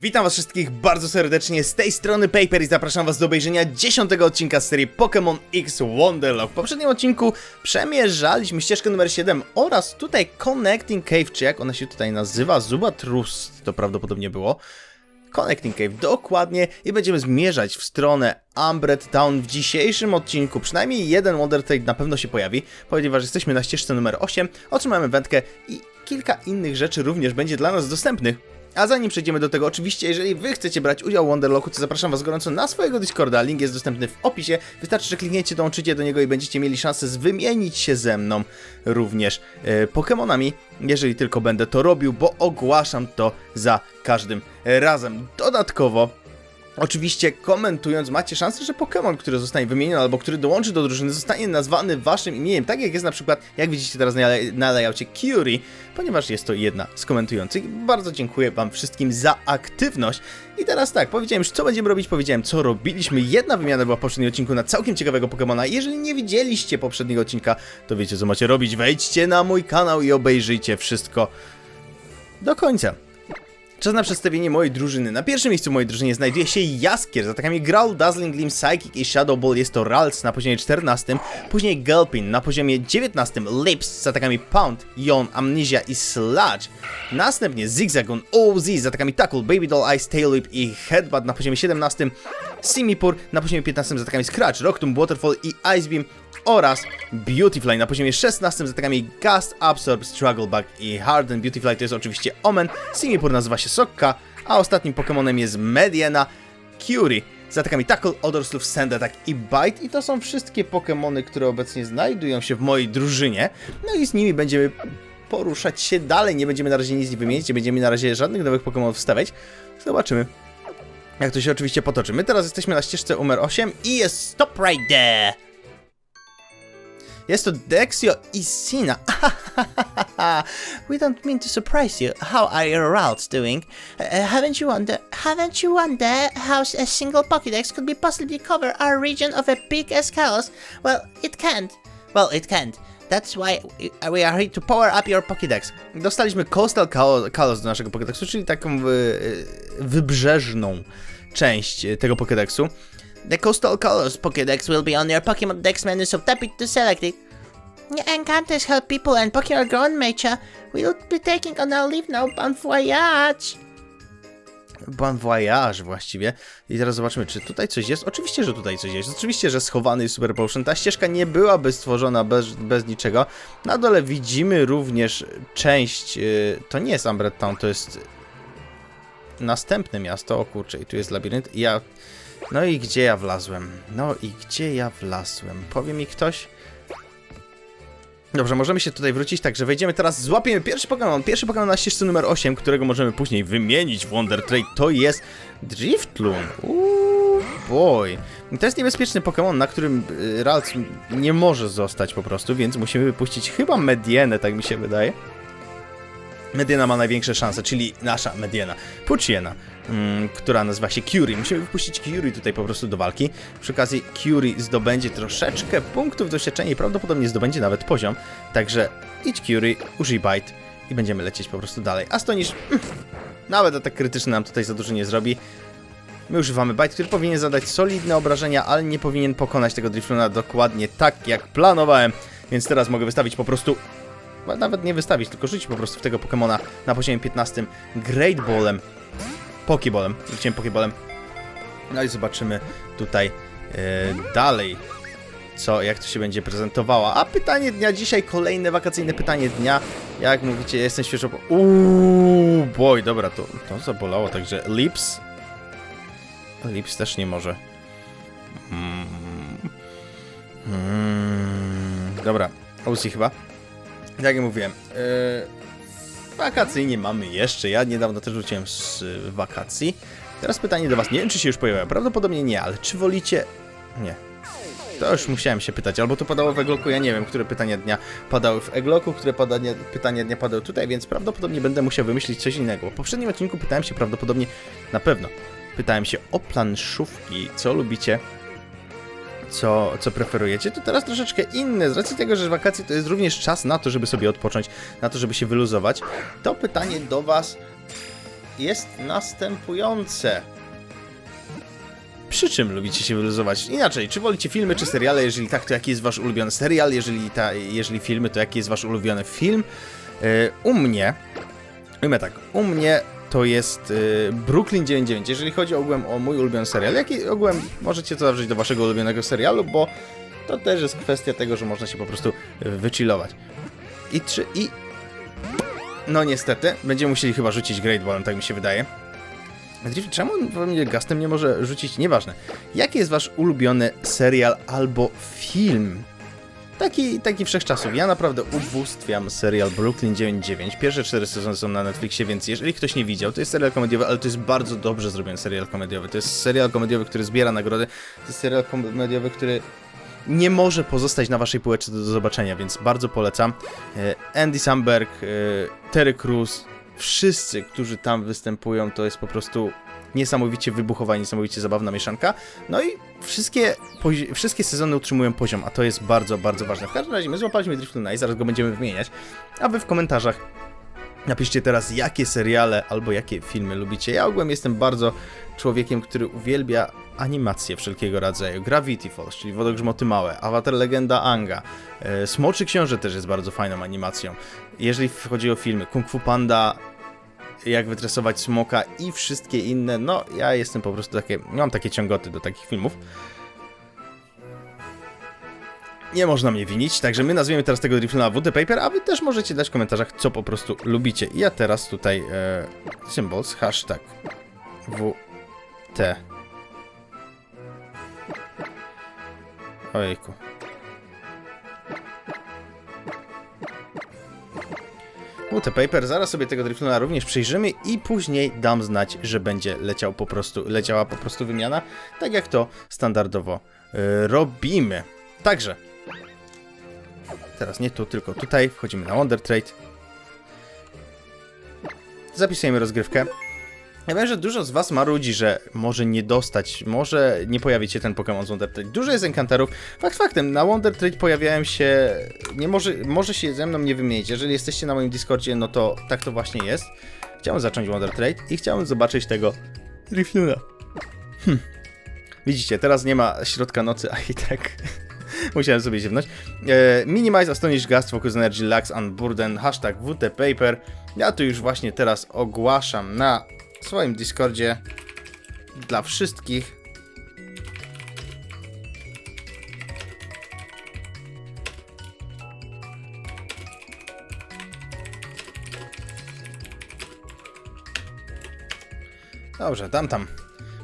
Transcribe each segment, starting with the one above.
Witam was wszystkich bardzo serdecznie, z tej strony Paper i zapraszam was do obejrzenia 10 odcinka z serii Pokémon X Wonderlock. W poprzednim odcinku przemierzaliśmy ścieżkę numer 7 oraz tutaj Connecting Cave, czy jak ona się tutaj nazywa, Zubatrust to prawdopodobnie było. Connecting Cave, dokładnie, i będziemy zmierzać w stronę Umbred Town w dzisiejszym odcinku. Przynajmniej jeden Wonder Trade na pewno się pojawi, ponieważ jesteśmy na ścieżce numer 8, otrzymamy wędkę i kilka innych rzeczy również będzie dla nas dostępnych. A zanim przejdziemy do tego, oczywiście, jeżeli wy chcecie brać udział w Wonderlocku, to zapraszam was gorąco na swojego Discorda, link jest dostępny w opisie. Wystarczy, że klikniecie, dołączycie do niego i będziecie mieli szansę wymienić się ze mną również e, Pokemonami, jeżeli tylko będę to robił, bo ogłaszam to za każdym razem. Dodatkowo Oczywiście komentując macie szansę, że Pokémon, który zostanie wymieniony albo który dołączy do drużyny zostanie nazwany waszym imieniem, tak jak jest na przykład, jak widzicie teraz na, na layoutie Curie, ponieważ jest to jedna z komentujących. Bardzo dziękuję wam wszystkim za aktywność. I teraz tak, powiedziałem już co będziemy robić, powiedziałem co robiliśmy. Jedna wymiana była w poprzednim odcinku na całkiem ciekawego Pokémona. Jeżeli nie widzieliście poprzedniego odcinka, to wiecie co macie robić. Wejdźcie na mój kanał i obejrzyjcie wszystko do końca. Czas na przedstawienie mojej drużyny. Na pierwszym miejscu mojej drużynie znajduje się Jaskier z atakami Growl, Dazzling Gleam, Psychic i Shadow Ball. Jest to Ralts na poziomie 14, później Gulpin na poziomie 19, Lips z atakami Pound, Yon, Amnesia i Sludge. Następnie Zigzagoon, OZ z atakami Tackle, Baby Doll, Ice, Tail Whip i Headbutt na poziomie 17, Simipur na poziomie 15 z atakami Scratch, Rocktomb, Waterfall i Ice Beam oraz Beautyfly na poziomie 16 z atakami Gust, Absorb, Struggle Bug i Harden. Beautyfly to jest oczywiście Omen, Simipur nazywa się Sokka, a ostatnim Pokemonem jest Mediana Curie z atakami Tackle, Odorsluff, Sand Attack i Bite i to są wszystkie Pokemony, które obecnie znajdują się w mojej drużynie, no i z nimi będziemy poruszać się dalej, nie będziemy na razie nic wymienić, nie będziemy na razie żadnych nowych Pokemonów wstawiać, zobaczymy. Jak to się oczywiście potoczy. My teraz jesteśmy na ścieżce numer 8 i jest stop right there! Jest to Dexio i Sina. We don't mean to surprise you. How are your routes doing? Uh, haven't you wondered? Haven't you wondered how a single Pokédex could be possibly cover our region of a big as Kalos? Well, it can't. Well, it can't. That's why we are here to power up your Pokédex. Dostaliśmy Coastal Kalo- Kalos do naszego Pokédexu, czyli taką wy, wybrzeżną część tego Pokédexu. The Coastal Colors Pokédex will be on your Pokémon Dex menu, so tap it to select it. Encounters help people and Pokémon grow in nature. We'll be taking on our leave now. Bon voyage! Bon voyage właściwie. I teraz zobaczymy, czy tutaj coś jest. Oczywiście, że tutaj coś jest. Oczywiście, że schowany jest Super Potion. Ta ścieżka nie byłaby stworzona bez, bez niczego. Na dole widzimy również część... Yy, to nie jest Umbred Town, to jest... Następne miasto. O kurczę, i tu jest labirynt. Ja... No i gdzie ja wlazłem? No i gdzie ja wlazłem? Powie mi ktoś? Dobrze, możemy się tutaj wrócić, także wejdziemy teraz, złapiemy pierwszy Pokémon, pierwszy Pokémon na ścieżce numer 8, którego możemy później wymienić w Wonder Trade, to jest Driftloon. Uuu, boy. To jest niebezpieczny Pokémon, na którym y, Ralts nie może zostać po prostu, więc musimy wypuścić chyba Medienę, tak mi się wydaje. Mediana ma największe szanse, czyli nasza Mediana. Puchiena, mm, która nazywa się Curie. Musimy wypuścić Curie tutaj po prostu do walki. Przy okazji Curie zdobędzie troszeczkę punktów doświadczenia i prawdopodobnie zdobędzie nawet poziom. Także idź Curie, użyj Bite i będziemy lecieć po prostu dalej. Astonish, mm, nawet atak krytyczny nam tutaj za dużo nie zrobi. My używamy Bite, który powinien zadać solidne obrażenia, ale nie powinien pokonać tego Drifluna dokładnie tak, jak planowałem. Więc teraz mogę wystawić po prostu nawet nie wystawić, tylko rzucić po prostu w tego Pokemona na poziomie 15 Great Ballem, Pokeballem, rzuciłem Pokeballem. No i zobaczymy tutaj e, dalej, co, jak to się będzie prezentowało. A pytanie dnia dzisiaj, kolejne wakacyjne pytanie dnia. Jak mówicie, jestem świeżo po... Uuu, boy, dobra, to, to zabolało, także Lips. Lips też nie może. Mm. Mm. Dobra, OC chyba. Jak ja mówiłem, yy, wakacyjnie mamy jeszcze. Ja niedawno też wróciłem z y, wakacji. Teraz pytanie do Was. Nie wiem, czy się już pojawiło. Prawdopodobnie nie, ale czy wolicie. Nie. To już musiałem się pytać. Albo to padało w Egloku, ja nie wiem, które pytania dnia padały w Egloku, które padania, pytania dnia padały tutaj, więc prawdopodobnie będę musiał wymyślić coś innego. W poprzednim odcinku pytałem się prawdopodobnie, na pewno, pytałem się o planszówki, co lubicie co, co preferujecie, to teraz troszeczkę inne. Z racji tego, że wakacje to jest również czas na to, żeby sobie odpocząć, na to, żeby się wyluzować, to pytanie do Was jest następujące. Przy czym lubicie się wyluzować? Inaczej, czy wolicie filmy, czy seriale? Jeżeli tak, to jaki jest wasz ulubiony serial? Jeżeli, ta, jeżeli filmy, to jaki jest wasz ulubiony film? Yy, u mnie, ujmę tak, u mnie to jest yy, Brooklyn 99. Jeżeli chodzi ogółem o mój ulubiony serial, jaki ogółem możecie to zawrzeć do waszego ulubionego serialu, bo to też jest kwestia tego, że można się po prostu yy, wychillować. I czy, i... No niestety, będziemy musieli chyba rzucić Great Ballem, tak mi się wydaje. Czemu we mnie gastem nie może rzucić? Nieważne. Jaki jest wasz ulubiony serial albo film? Taki, taki wszechczasów. Ja naprawdę ubóstwiam serial Brooklyn 99. Pierwsze cztery sezony są na Netflixie, więc jeżeli ktoś nie widział, to jest serial komediowy, ale to jest bardzo dobrze zrobiony serial komediowy. To jest serial komediowy, który zbiera nagrody. To jest serial komediowy, który nie może pozostać na waszej półeczce do zobaczenia, więc bardzo polecam. E, Andy Samberg, e, Terry Crews, wszyscy, którzy tam występują, to jest po prostu niesamowicie wybuchowa, niesamowicie zabawna mieszanka. No i wszystkie, wszystkie sezony utrzymują poziom, a to jest bardzo, bardzo ważne. W każdym razie my złapaliśmy Driftuna i zaraz go będziemy wymieniać, a wy w komentarzach napiszcie teraz, jakie seriale albo jakie filmy lubicie. Ja ogółem jestem bardzo człowiekiem, który uwielbia animacje wszelkiego rodzaju. Gravity Falls, czyli Wodogrzmoty Małe, Avatar Legenda Anga, e, Smoczy Książę też jest bardzo fajną animacją. Jeżeli chodzi o filmy, Kung Fu Panda, jak wytresować smoka i wszystkie inne, no ja jestem po prostu takie, mam takie ciągoty do takich filmów. Nie można mnie winić, także my nazwiemy teraz tego Drifluna WD Paper, a wy też możecie dać w komentarzach, co po prostu lubicie. Ja teraz tutaj e, symbols, hashtag WT. Ojejku. WT Paper, zaraz sobie tego Drifluna również przejrzymy i później dam znać, że będzie leciał po prostu, leciała po prostu wymiana, tak jak to standardowo e, robimy. Także, teraz nie tu, tylko tutaj, wchodzimy na Wonder Trade. Zapisujemy rozgrywkę. Ja wiem, że dużo z was marudzi, że może nie dostać, może nie pojawić się ten Pokémon z Wonder Trade. Dużo jest enkanterów. Fakt faktem, na Wonder Trade pojawiają się, nie może, może się ze mną nie wymienić. Jeżeli jesteście na moim Discordzie, no to tak to właśnie jest. Chciałem zacząć Wonder Trade i chciałem zobaczyć tego Rifluna. Hm. Widzicie, teraz nie ma środka nocy, a i tak musiałem sobie ziewnąć. E, minimize Astonish Gast, Focus Energy, Lax, Unburden, hashtag WT Paper. Ja tu już właśnie teraz ogłaszam na swoim Discordzie dla wszystkich. Dobrze, tam tam.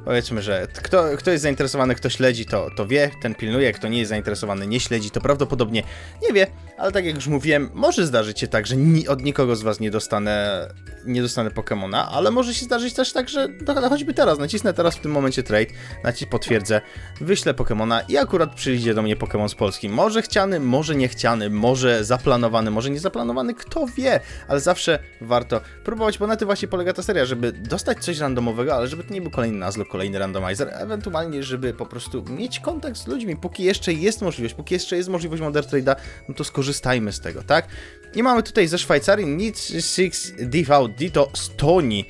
Powiedzmy, że kto, kto jest zainteresowany, kto śledzi, to, to wie, ten pilnuje, kto nie jest zainteresowany, nie śledzi, to prawdopodobnie nie wie, ale tak jak już mówiłem, może zdarzyć się tak, że ni od nikogo z was nie dostanę, nie dostanę Pokemona, ale może się zdarzyć też tak, że no, choćby teraz, nacisnę teraz w tym momencie trade, nacisk potwierdzę, wyślę Pokemona i akurat przyjdzie do mnie Pokemon z Polski. Może chciany, może niechciany, może zaplanowany, może niezaplanowany, kto wie, ale zawsze warto próbować, bo na tym właśnie polega ta seria, żeby dostać coś randomowego, ale żeby to nie był kolejny Nuzlocke, kolejny randomizer, ewentualnie, żeby po prostu mieć kontakt z ludźmi, póki jeszcze jest możliwość, póki jeszcze jest możliwość Modern Trade'a, no to skorzystajmy z tego, tak? I mamy tutaj ze Szwajcarii Nic 6 DV Dito Stoni.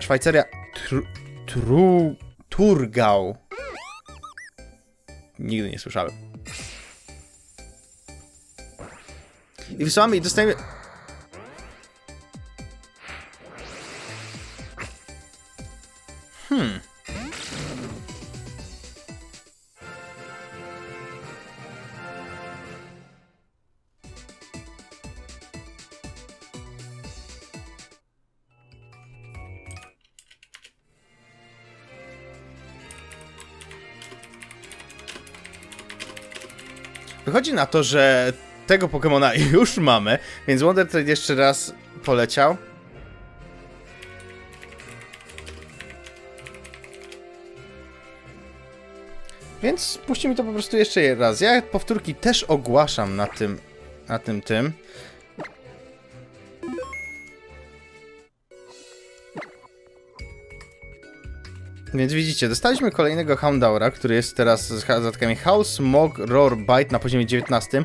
Szwajcaria tr, tru, Turgau. Nigdy nie słyszałem. I wysyłamy i dostajemy... Hmm. Wychodzi na to, że tego Pokemona już mamy, więc Wonder Trade jeszcze raz poleciał. Więc puścimy to po prostu jeszcze raz. Ja powtórki też ogłaszam na tym, na tym, tym. Więc widzicie, dostaliśmy kolejnego Houndoura, który jest teraz z zatkami House, Smog, Roar, Bite na poziomie 19.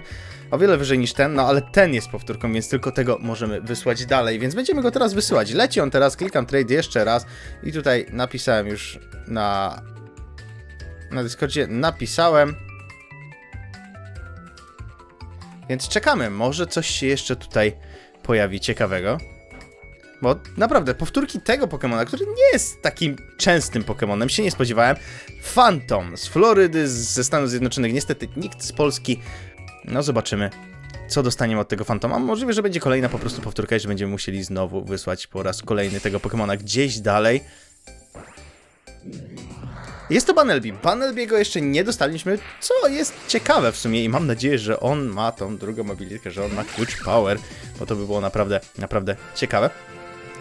o wiele wyżej niż ten, no ale ten jest powtórką, więc tylko tego możemy wysłać dalej, więc będziemy go teraz wysyłać. Leci on teraz, klikam trade jeszcze raz i tutaj napisałem już na, na Discordzie, napisałem. Więc czekamy, może coś się jeszcze tutaj pojawi ciekawego. Bo naprawdę, powtórki tego Pokemona, który nie jest takim częstym Pokemonem, się nie spodziewałem. Phantom z Florydy, ze Stanów Zjednoczonych. Niestety nikt z Polski. No zobaczymy, co dostaniemy od tego Phantoma. Możliwe, że będzie kolejna po prostu powtórka i że będziemy musieli znowu wysłać po raz kolejny tego Pokemona gdzieś dalej. Jest to Banelbi. Banelbiego jeszcze nie dostaliśmy, co jest ciekawe w sumie i mam nadzieję, że on ma tą drugą mobilitkę, że on ma klucz power, bo to by było naprawdę, naprawdę ciekawe.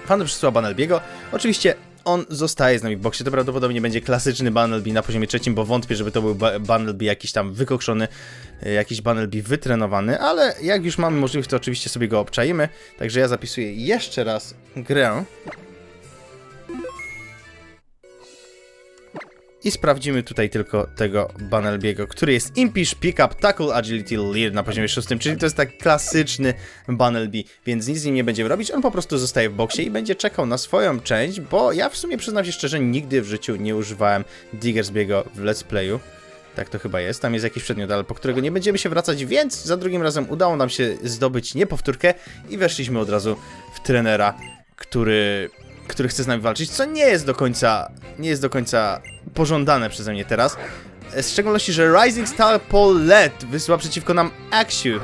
Fan przysłał Banelbiego. Oczywiście on zostaje z nami w boksie. To prawdopodobnie będzie klasyczny Banelbi na poziomie trzecim, bo wątpię, żeby to był ba- Banelbi jakiś tam wykokszony, e, jakiś Banelbi wytrenowany, ale jak już mamy możliwość, to oczywiście sobie go obczajmy. Także ja zapisuję jeszcze raz grę. I sprawdzimy tutaj tylko tego Banelbiego, który jest Impish, Pickup, Tackle, Agility, Lead na poziomie szóstym, czyli to jest tak klasyczny Banelbi, więc nic z nim nie będziemy robić, on po prostu zostaje w boksie i będzie czekał na swoją część, bo ja w sumie przyznam się szczerze, nigdy w życiu nie używałem Diggersbiego w let's playu. Tak to chyba jest. Tam jest jakiś przedmiot, ale po którego nie będziemy się wracać, więc za drugim razem udało nam się zdobyć niepowtórkę i weszliśmy od razu w trenera, który, który chce z nami walczyć, co nie jest do końca, nie jest do końca pożądane przeze mnie teraz. W szczególności, że Rising Star Paul LED wysyła przeciwko nam Axiu.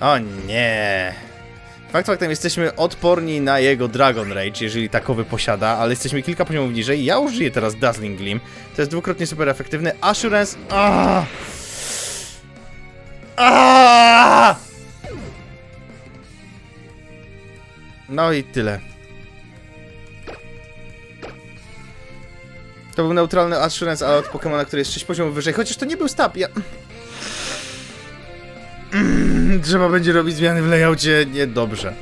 O nie. Fakt faktem jesteśmy odporni na jego Dragon Rage, jeżeli takowy posiada, ale jesteśmy kilka poziomów niżej. Ja użyję teraz Dazzling Gleam. To jest dwukrotnie super efektywny. Assurance. Ah! Ah! No i tyle. To był neutralny Assurance, ale od Pokemona, który jest 6 poziomów wyżej. Chociaż to nie był stab. Ja... Mm, Trzeba będzie robić zmiany w layoutie. Niedobrze.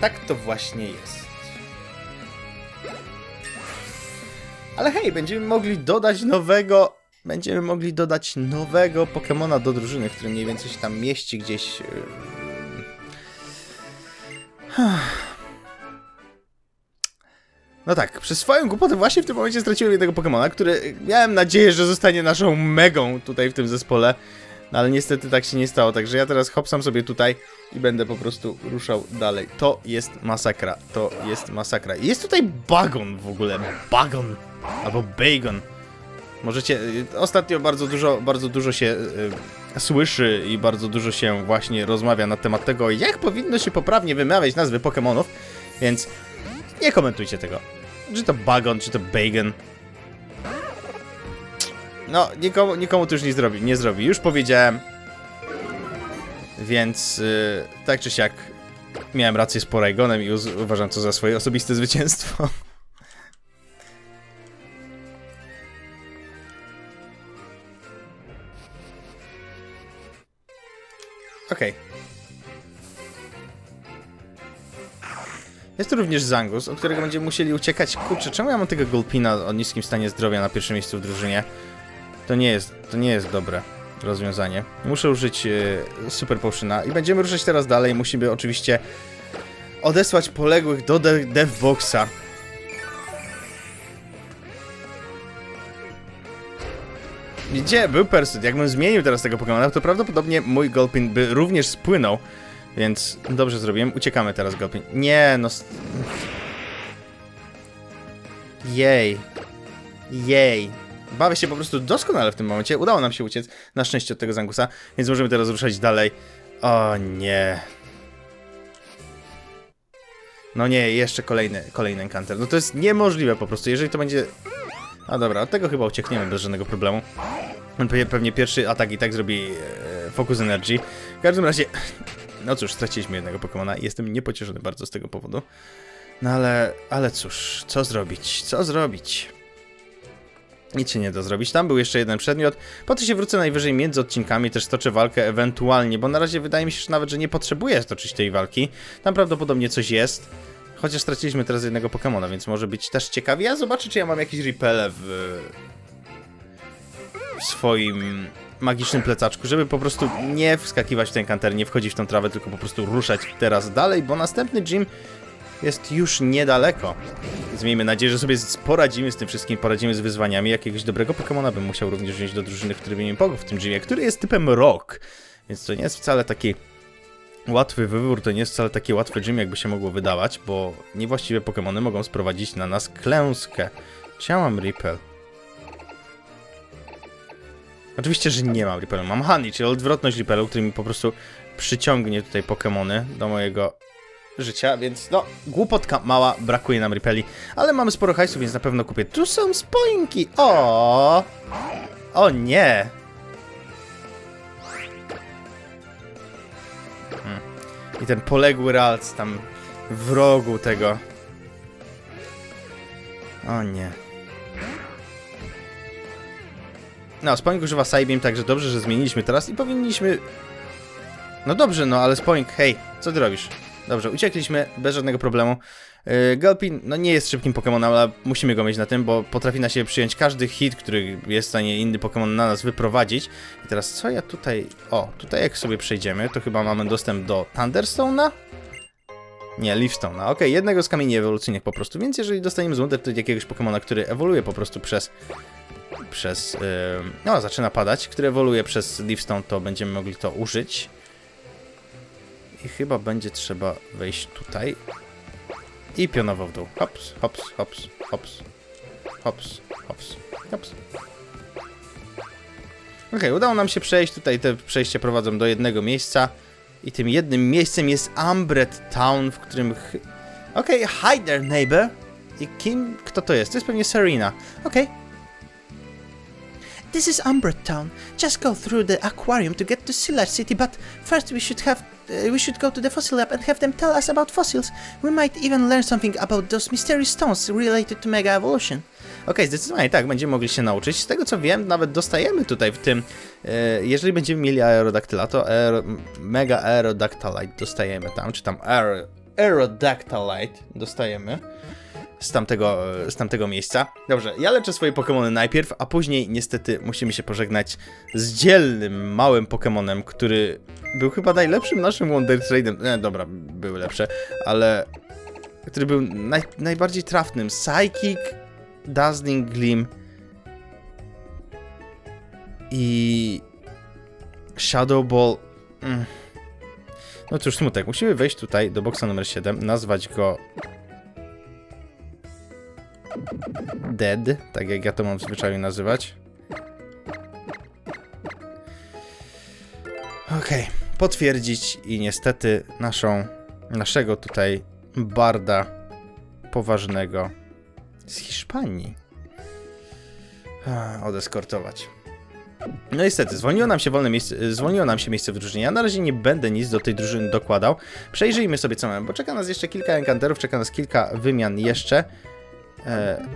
Tak to właśnie jest. Ale hej, będziemy mogli dodać nowego. Będziemy mogli dodać nowego Pokemona do drużyny, który mniej więcej się tam mieści gdzieś. yy, No tak, przez swoją głupotę właśnie w tym momencie straciłem jednego Pokemona, który miałem nadzieję, że zostanie naszą megą tutaj w tym zespole. No ale niestety tak się nie stało, także ja teraz hopsam sobie tutaj i będę po prostu ruszał dalej. To jest masakra, to jest masakra. Jest tutaj Bagon w ogóle, Bagon albo Bagon. Możecie, y, ostatnio bardzo dużo, bardzo dużo się y, słyszy i bardzo dużo się właśnie rozmawia na temat tego, jak powinno się poprawnie wymawiać nazwy Pokemonów, więc nie komentujcie tego. Czy to Bagon, czy to Bagon. No, nikomu, nikomu to już nie zrobi, nie zrobi. Już powiedziałem. Więc y, tak czy siak miałem rację z Porygonem i uważam to za swoje osobiste zwycięstwo. Okej. Jest tu również Zangus, od którego będziemy musieli uciekać. Kurczę, czemu ja mam tego Gulpina o niskim stanie zdrowia na pierwszym miejscu w drużynie? To nie jest, to nie jest dobre rozwiązanie. Muszę użyć e, Super Potiona i będziemy ruszać teraz dalej. Musimy oczywiście odesłać poległych do de Devboxa. Gdzie był Pursuit? Jakbym zmienił teraz tego Pokemona, to prawdopodobnie mój Gulpin by również spłynął. Więc dobrze zrobiłem. Uciekamy teraz, Gulpin. Nie, no... Jej. Jej. Bawię się po prostu doskonale w tym momencie. Udało nam się uciec, na szczęście od tego Zangusa, więc możemy teraz ruszać dalej. O nie. No nie, jeszcze kolejny, kolejny encounter. No to jest niemożliwe po prostu, jeżeli to będzie... A dobra, od tego chyba uciekniemy bez żadnego problemu. On pewnie- pierwszy atak i tak zrobi e, Focus Energy. W każdym razie, no cóż, straciliśmy jednego Pokemona i jestem niepocieszony bardzo z tego powodu. No ale, ale cóż, co zrobić, co zrobić? Nic się nie da zrobić. Tam był jeszcze jeden przedmiot. Potem się wrócę najwyżej między odcinkami, też stoczę walkę ewentualnie, bo na razie wydaje mi się, że nawet, że nie potrzebuję stoczyć tej walki. Tam prawdopodobnie coś jest. Chociaż straciliśmy teraz jednego Pokemona, więc może być też ciekawie. Ja zobaczę, czy ja mam jakieś repele w, w swoim magicznym plecaczku, żeby po prostu nie wskakiwać w ten kanter, nie wchodzić w tą trawę, tylko po prostu ruszać teraz dalej, bo następny gym jest już niedaleko. Więc miejmy nadzieję, że sobie poradzimy z tym wszystkim, poradzimy z wyzwaniami. Jakiegoś dobrego Pokemona bym musiał również wziąć do drużyny, który by mi pomógł w tym gymie, który jest typem rock. Więc to nie jest wcale taki łatwy wybór, to nie jest wcale taki łatwy gym, jakby się mogło wydawać, bo niewłaściwe Pokemony mogą sprowadzić na nas klęskę. Mam Ripple? Oczywiście, że nie mam Rippelu. Mam Honey, czyli odwrotność Rippelu, który mi po prostu przyciągnie tutaj Pokemony do mojego życia, więc no, głupotka mała, brakuje nam Rippeli, ale mamy sporo hajsu, więc na pewno kupię. Tu są spoinki! O! O nie! Hmm. I ten poległy Ralc tam w rogu tego. O nie. No, Spoink używa Psybeam, także dobrze, że zmieniliśmy teraz i powinniśmy... No dobrze, no ale Spoink, hej, co ty robisz? Dobrze, uciekliśmy bez żadnego problemu. Yy, Gulpin, no nie jest szybkim Pokemonem, ale musimy go mieć na tym, bo potrafi na siebie przyjąć każdy hit, który jest w stanie inny Pokémon na nas wyprowadzić. I teraz co ja tutaj... O, tutaj jak sobie przejdziemy, to chyba mamy dostęp do Thunderstone'a? Nie, Leafstone'a. Okej, jednego z kamieni ewolucyjnych po prostu, więc jeżeli dostaniemy z Wonder jakiegoś Pokemona, który ewoluuje po prostu przez przez. Yy, no, zaczyna padać, który ewoluuje przez Leafstone, to będziemy mogli to użyć. I chyba będzie trzeba wejść tutaj. I pionowo w dół. Hops, hops, hops, hops, hops, hops, hops. Okej, udało nam się przejść. Tutaj te przejścia prowadzą do jednego miejsca. I tym jednym miejscem jest Ambret Town, w którym... Okej, hi there, neighbor. I kim... Kto to jest? To jest pewnie Serena. Okej. This is Umbret Town. Just go through the aquarium to get to Sillar City, but first we should have uh, we should go to the fossil lab and have them tell us about fossils. We might even learn something about those mysterious stones related to Mega Evolution. Okej, zdecydowanie tak, będziemy mogli się nauczyć. Z tego co wiem, nawet dostajemy tutaj w tym, e, jeżeli będziemy mieli Aerodactyla, to Mega Aerodactylite dostajemy tam, czy tam aero, Aerodactylite dostajemy z tamtego, e, z tamtego miejsca. Dobrze, ja leczę swoje Pokémony najpierw, a później niestety musimy się pożegnać z dzielnym, małym Pokémonem, który był chyba najlepszym naszym Wonder Trade'em. Nie, dobra, były lepsze, ale który był naj, najbardziej trafnym. Psychic, Dazzling Gleam i Shadow Ball. Mm. No cóż, smutek. Musimy wejść tutaj do boksa numer 7, nazwać go Dead, tak jak ja to mam w zwyczaju nazywać. Okej, potwierdzić i niestety naszą, naszego tutaj barda poważnego z Hiszpanii odeskortować. No niestety, zwolniło nam się wolne miejsce, zwolniło nam się miejsce w drużynie. Ja na razie nie będę nic do tej drużyny dokładał. Przejrzyjmy sobie co mamy, bo czeka nas jeszcze kilka enkanterów, czeka nas kilka wymian jeszcze. E,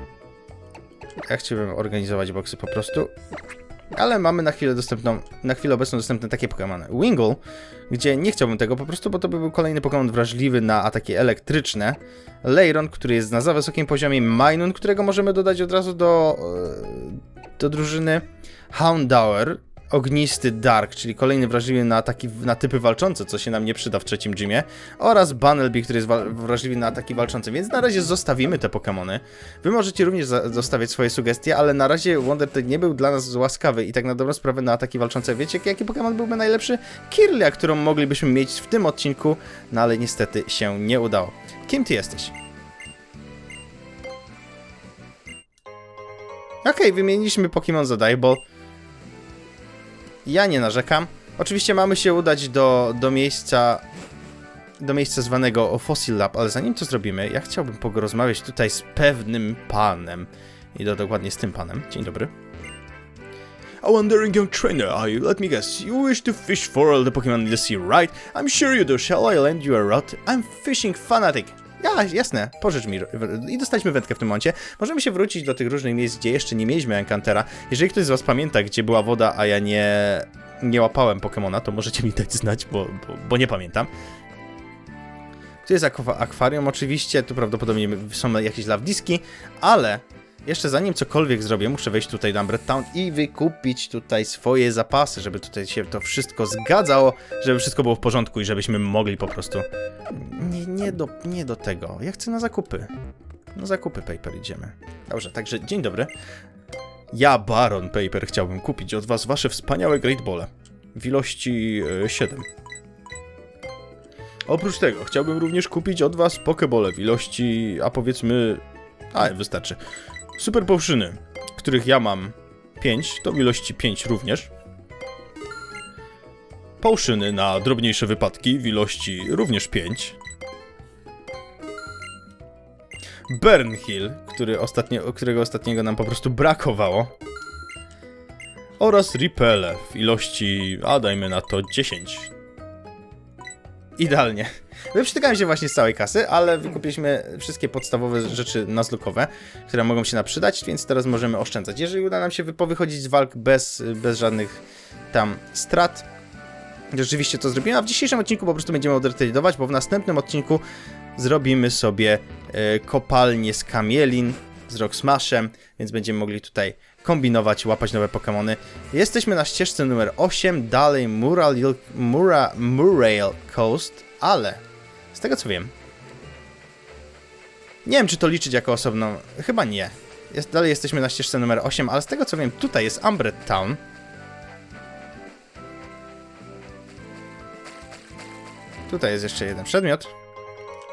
ja chciałbym organizować boksy po prostu. Ale mamy na chwilę dostępną, na chwilę obecną dostępne takie Pokémony. Wingull, gdzie nie chciałbym tego po prostu, bo to by był kolejny Pokémon wrażliwy na ataki elektryczne. Leiron, który jest na za wysokim poziomie. Minun, którego możemy dodać od razu do, e, do drużyny. Houndour, ognisty Dark, czyli kolejny wrażliwy na ataki, na typy walczące, co się nam nie przyda w trzecim gymie. Oraz Bunnelby, który jest wrażliwy na ataki walczące, więc na razie zostawimy te Pokémony. Wy możecie również zostawiać swoje sugestie, ale na razie Wonder Tide nie był dla nas łaskawy i tak na dobrą sprawę na ataki walczące. Wiecie, jaki Pokémon byłby najlepszy? Kirlia, którą moglibyśmy mieć w tym odcinku, no ale niestety się nie udało. Kim ty jesteś? Okej, wymieniliśmy Pokémon za Dieball. Ja nie narzekam. Oczywiście mamy się udać do, do miejsca do miejsca zwanego Fossil Lab, ale zanim to zrobimy, ja chciałbym porozmawiać tutaj z pewnym panem. I to dokładnie z tym panem. Dzień dobry. A wandering young trainer, are you? Let me guess. You wish to fish for all the Pokemon in the sea, right? I'm sure you do. Shall I lend you a rod? I'm fishing fanatic. Ja, jasne, pożycz mi. I dostaliśmy wędkę w tym momencie. Możemy się wrócić do tych różnych miejsc, gdzie jeszcze nie mieliśmy Encantera. Jeżeli ktoś z was pamięta, gdzie była woda, a ja nie, nie łapałem Pokemona, to możecie mi dać znać, bo, bo, bo nie pamiętam. Tu jest akwa- akwarium oczywiście, tu prawdopodobnie są jakieś lawdiski, ale jeszcze zanim cokolwiek zrobię, muszę wejść tutaj do Umbrella Town i wykupić tutaj swoje zapasy, żeby tutaj się to wszystko zgadzało, żeby wszystko było w porządku i żebyśmy mogli po prostu... Nie, nie, do, nie do tego. Ja chcę na zakupy. Na zakupy Paper idziemy. Dobrze, także dzień dobry. Ja, Baron Paper, chciałbym kupić od was wasze wspaniałe Great Ball w ilości e, 7. Oprócz tego, chciałbym również kupić od was Pokebole w ilości, a powiedzmy... A, wystarczy. Super powszyny, których ja mam 5, to w ilości 5 również. Połszyny na drobniejsze wypadki w ilości również 5. Bernhill, który ostatnio, którego ostatniego nam po prostu brakowało. Oraz Ripele w ilości, a dajmy na to 10. Idealnie. Wyprztykałem się właśnie z całej kasy, ale wykupiliśmy wszystkie podstawowe rzeczy nazlukowe, które mogą się nam przydać, więc teraz możemy oszczędzać. Jeżeli uda nam się wy- powychodzić z walk bez, bez żadnych tam strat, rzeczywiście to zrobimy, a w dzisiejszym odcinku po prostu będziemy odretradować, bo w następnym odcinku zrobimy sobie e, kopalnię z kamielin, z Rock Smashem, więc będziemy mogli tutaj kombinować, łapać nowe Pokémony. Jesteśmy na ścieżce numer 8, dalej Mural, Mura, Murail Coast, ale z tego co wiem, nie wiem czy to liczyć jako osobną, chyba nie. Jest, dalej jesteśmy na ścieżce numer 8, ale z tego co wiem, tutaj jest Umbred Town. Tutaj jest jeszcze jeden przedmiot,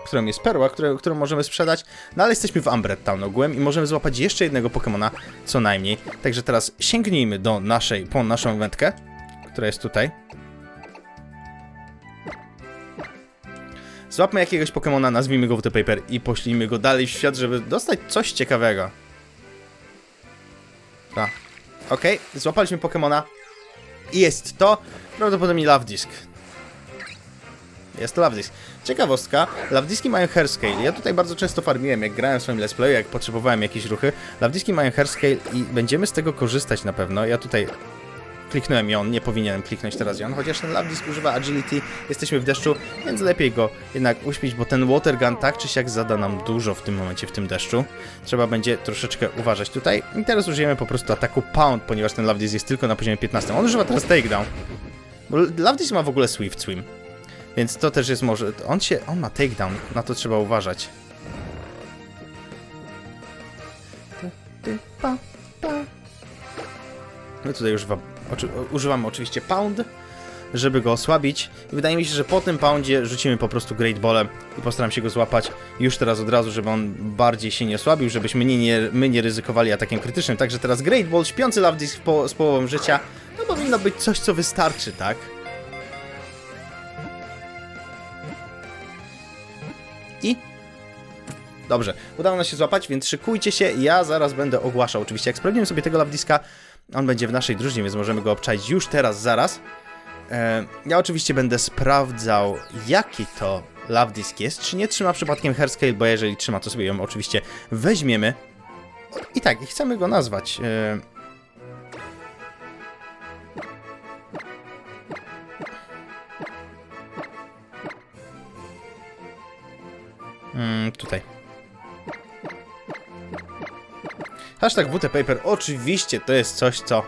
którą jest perła, które, którą możemy sprzedać. No ale jesteśmy w Umbred Town ogółem i możemy złapać jeszcze jednego Pokemona co najmniej. Także teraz sięgnijmy do naszej, po naszą wędkę, która jest tutaj. Złapmy jakiegoś Pokemona, nazwijmy go w The Paper i poślijmy go dalej w świat, żeby dostać coś ciekawego. A. Okej, złapaliśmy Pokemona. I jest to prawdopodobnie Love Disc. Jest Love Disc. Ciekawostka, Love Disci mają Hairscale. Ja tutaj bardzo często farmiłem, jak grałem w swoim let's playu, jak potrzebowałem jakieś ruchy. Love Disci mają Hairscale i będziemy z tego korzystać na pewno. Ja tutaj kliknąłem ją, nie powinienem kliknąć teraz ją, chociaż ten Love Disc używa agility, jesteśmy w deszczu, więc lepiej go jednak uśpić, bo ten Water Gun tak czy siak zada nam dużo w tym momencie, w tym deszczu. Trzeba będzie troszeczkę uważać tutaj. I teraz użyjemy po prostu ataku Pound, ponieważ ten Love Disc jest tylko na poziomie 15. On używa teraz Takedown. Bo Love Disc ma w ogóle Swift Swim. Więc to też jest może. On się. On ma takedown, na to trzeba uważać. My tutaj używa, oczy, używamy oczywiście pound, żeby go osłabić. I wydaje mi się, że po tym poundzie rzucimy po prostu Great Ballem i postaram się go złapać już teraz od razu, żeby on bardziej się nie osłabił, żebyśmy nie, nie, my nie ryzykowali atakiem krytycznym. Także teraz Great Ball, śpiący Love po, z połową życia, no powinno być coś, co wystarczy, tak? I... Dobrze, udało nam się złapać, więc szykujcie się, ja zaraz będę ogłaszał. Oczywiście, jak sprawdzimy sobie tego Lavdiska, on będzie w naszej drużynie, więc możemy go obczaić już teraz, zaraz. E, ja oczywiście będę sprawdzał, jaki to Lavdisk jest, czy nie trzyma przypadkiem Hairscale, bo jeżeli trzyma, to sobie ją oczywiście weźmiemy. I tak, chcemy go nazwać. E, Mm, tutaj. Hashtag WT Paper, oczywiście to jest coś, co...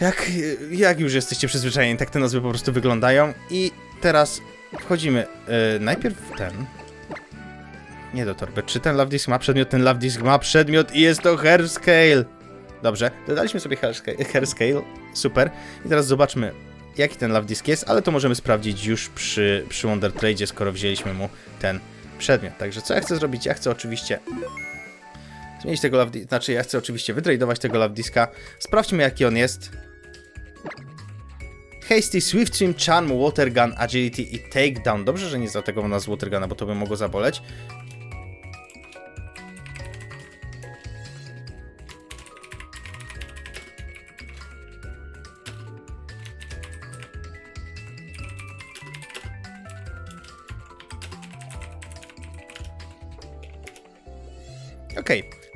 Jak, jak już jesteście przyzwyczajeni, tak te nazwy po prostu wyglądają. I teraz wchodzimy. Yy, najpierw ten... Nie do torby. Czy ten Love Disc ma przedmiot? Ten Love Disc ma przedmiot i jest to Hairscale. Dobrze, dodaliśmy sobie Hairscale. super. I teraz zobaczmy, jaki ten Love Disc jest, ale to możemy sprawdzić już przy, przy Wonder Trade, skoro wzięliśmy mu ten przedmiot. Także co ja chcę zrobić? Ja chcę oczywiście zmienić tego love di- znaczy ja chcę oczywiście wytradować tego love diska. Sprawdźmy jaki on jest. Hasty, Swift Swim, Charm, Water Gun, Agility i Takedown. Dobrze, że nie za tego nas Water Guna, bo to by mogło zaboleć.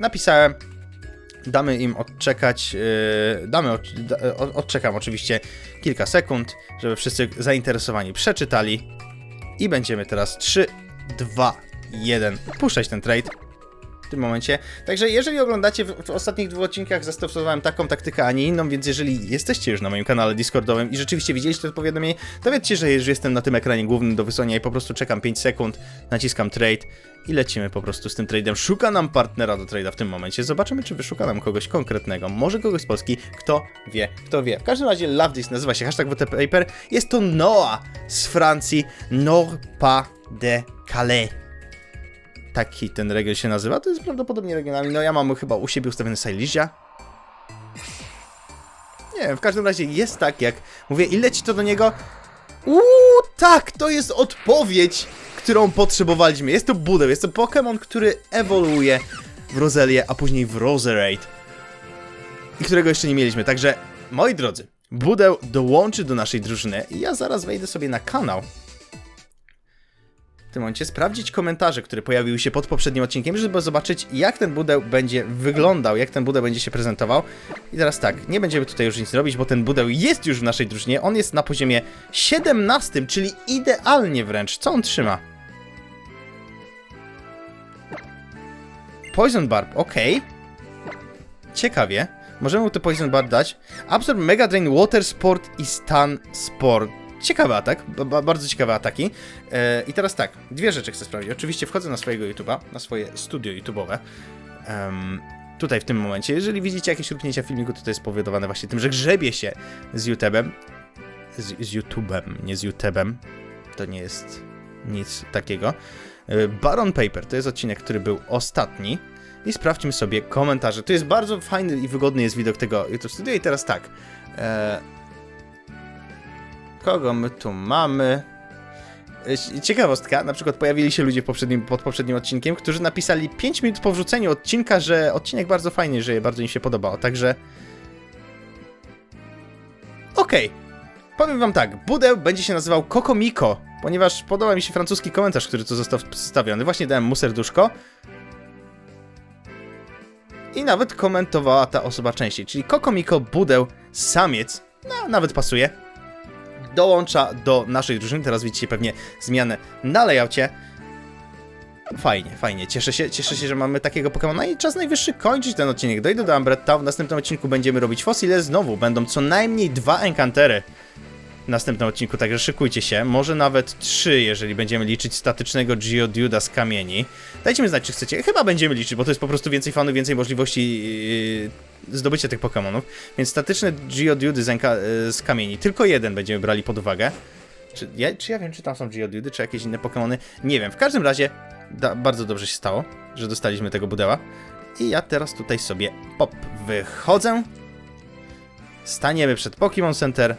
Napisałem. Damy im odczekać, yy, damy, od, da, od, odczekam oczywiście kilka sekund, żeby wszyscy zainteresowani przeczytali. I będziemy teraz 3, 2, 1 puszczać ten trade w tym momencie. Także jeżeli oglądacie, w, w ostatnich dwóch odcinkach zastosowałem taką taktykę, a nie inną, więc jeżeli jesteście już na moim kanale Discordowym i rzeczywiście widzieliście to powiadomienie, to wiecie, że już jestem na tym ekranie głównym do wysłania i po prostu czekam 5 sekund, naciskam trade i lecimy po prostu z tym tradeem. Szuka nam partnera do trade'a w tym momencie. Zobaczymy, czy wyszuka nam kogoś konkretnego. Może kogoś z Polski. Kto wie, kto wie. W każdym razie Love This nazywa się hashtag WTPaper. Jest to Noah z Francji. Nord pas de Calais taki ten region się nazywa. To jest prawdopodobnie regionalny. No ja mam chyba u siebie ustawiony Silesia. Nie wiem, w każdym razie jest tak, jak mówię, i leci to do niego. Uuu, tak, to jest odpowiedź, którą potrzebowaliśmy. Jest to Budeł, jest to Pokémon, który ewoluuje w Roselię, a później w Roserade. I którego jeszcze nie mieliśmy. Także, moi drodzy, Budeł dołączy do naszej drużyny i ja zaraz wejdę sobie na kanał w tym momencie sprawdzić komentarze, które pojawiły się pod poprzednim odcinkiem, żeby zobaczyć, jak ten budeł będzie wyglądał, jak ten budeł będzie się prezentował. I teraz tak, nie będziemy tutaj już nic robić, bo ten budeł jest już w naszej drużynie. On jest na poziomie 17, czyli idealnie wręcz. Co on trzyma? Poison Barb, ok. Ciekawie. Możemy mu to Poison Barb dać. Absorb, Mega Drain, Water Sport i Stun Sport. Ciekawy atak, ba bardzo ciekawe ataki. E, I teraz tak, dwie rzeczy chcę sprawdzić. Oczywiście wchodzę na swojego YouTube'a, na swoje studio YouTube'owe. Em, tutaj w tym momencie, jeżeli widzicie jakieś lubnięcia filmiku, to to jest spowodowane właśnie tym, że grzebie się z YouTube'em. Z, z YouTube'em, nie z YouTube'em. To nie jest nic takiego. E, Baron Paper to jest odcinek, który był ostatni. I sprawdźmy sobie komentarze. To jest bardzo fajny i wygodny jest widok tego YouTube Studio. I teraz tak. E, Kogo my tu mamy? Ciekawostka, na przykład pojawili się ludzie poprzednim, pod poprzednim odcinkiem, którzy napisali 5 minut po wrzuceniu odcinka, że odcinek bardzo fajny, że bardzo im się podobało, także... Okej, powiem wam tak, Budeł będzie się nazywał Kokomiko, ponieważ podoba mi się francuski komentarz, który tu został wstawiony, właśnie dałem mu serduszko. I nawet komentowała ta osoba częściej, czyli Kokomiko Budeł Samiec, no nawet pasuje dołącza do naszej drużyny. Teraz widzicie pewnie zmianę na layoutie. Fajnie, fajnie. Cieszę się, cieszę się, że mamy takiego Pokemona i czas najwyższy kończyć ten odcinek. Dojdę do Ambretta, w następnym odcinku będziemy robić fosile znowu. Będą co najmniej dwa enkantery w następnym odcinku, także szykujcie się. Może nawet trzy, jeżeli będziemy liczyć statycznego Geoduda z kamieni. Dajcie mi znać, czy chcecie. Chyba będziemy liczyć, bo to jest po prostu więcej fanów, więcej możliwości zdobycia tych Pokemonów. Więc statyczne Geodudy z, yy, z kamieni. Tylko jeden będziemy brali pod uwagę. Czy ja, czy ja wiem, czy tam są Geodudy, czy jakieś inne Pokemony? Nie wiem. W każdym razie bardzo dobrze się stało, że dostaliśmy tego budeła. I ja teraz tutaj sobie pop wychodzę. Staniemy przed Pokemon Center.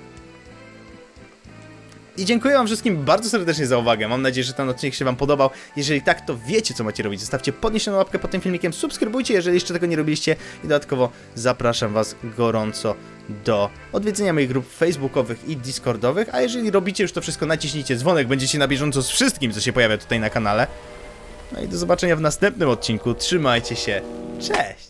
I dziękuję Wam wszystkim bardzo serdecznie za uwagę. Mam nadzieję, że ten odcinek się Wam podobał. Jeżeli tak, to wiecie, co macie robić. Zostawcie podniesioną łapkę pod tym filmikiem, subskrybujcie, jeżeli jeszcze tego nie robiliście. I dodatkowo zapraszam Was gorąco do odwiedzenia moich grup facebookowych i discordowych. A jeżeli robicie już to wszystko, naciśnijcie dzwonek, będziecie na bieżąco z wszystkim, co się pojawia tutaj na kanale. No i do zobaczenia w następnym odcinku. Trzymajcie się. Cześć!